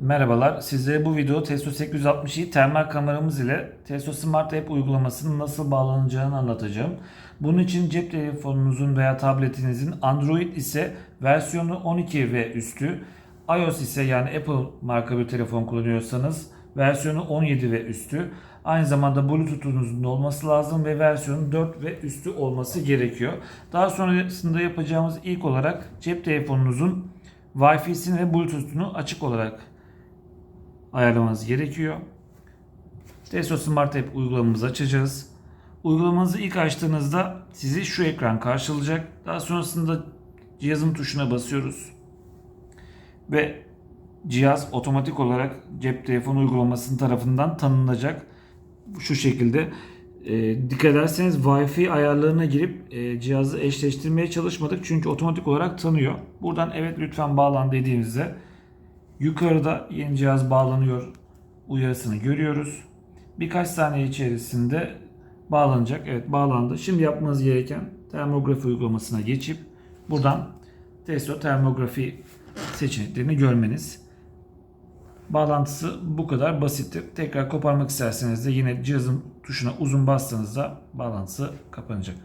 Merhabalar, sizlere bu video Testo 860i termal kameramız ile Testo Smart App uygulamasının nasıl bağlanacağını anlatacağım. Bunun için cep telefonunuzun veya tabletinizin Android ise versiyonu 12 ve üstü, iOS ise yani Apple marka bir telefon kullanıyorsanız versiyonu 17 ve üstü. Aynı zamanda Bluetooth'unuzun olması lazım ve versiyonu 4 ve üstü olması gerekiyor. Daha sonrasında yapacağımız ilk olarak cep telefonunuzun Wi-Fi'sini ve Bluetooth'unu açık olarak ayarlamanız gerekiyor. Teso Smart App uygulamamızı açacağız. Uygulamanızı ilk açtığınızda sizi şu ekran karşılayacak. Daha sonrasında cihazın tuşuna basıyoruz. Ve cihaz otomatik olarak cep telefonu uygulamasının tarafından tanınacak. Şu şekilde e, dikkat ederseniz Wi-Fi ayarlarına girip e, cihazı eşleştirmeye çalışmadık. Çünkü otomatik olarak tanıyor. Buradan evet lütfen bağlan dediğimizde yukarıda yeni cihaz bağlanıyor uyarısını görüyoruz. Birkaç saniye içerisinde bağlanacak. Evet bağlandı. Şimdi yapmanız gereken termografi uygulamasına geçip buradan testo termografi seçeneklerini görmeniz. Bağlantısı bu kadar basittir. Tekrar koparmak isterseniz de yine cihazın tuşuna uzun bastığınızda bağlantısı kapanacak.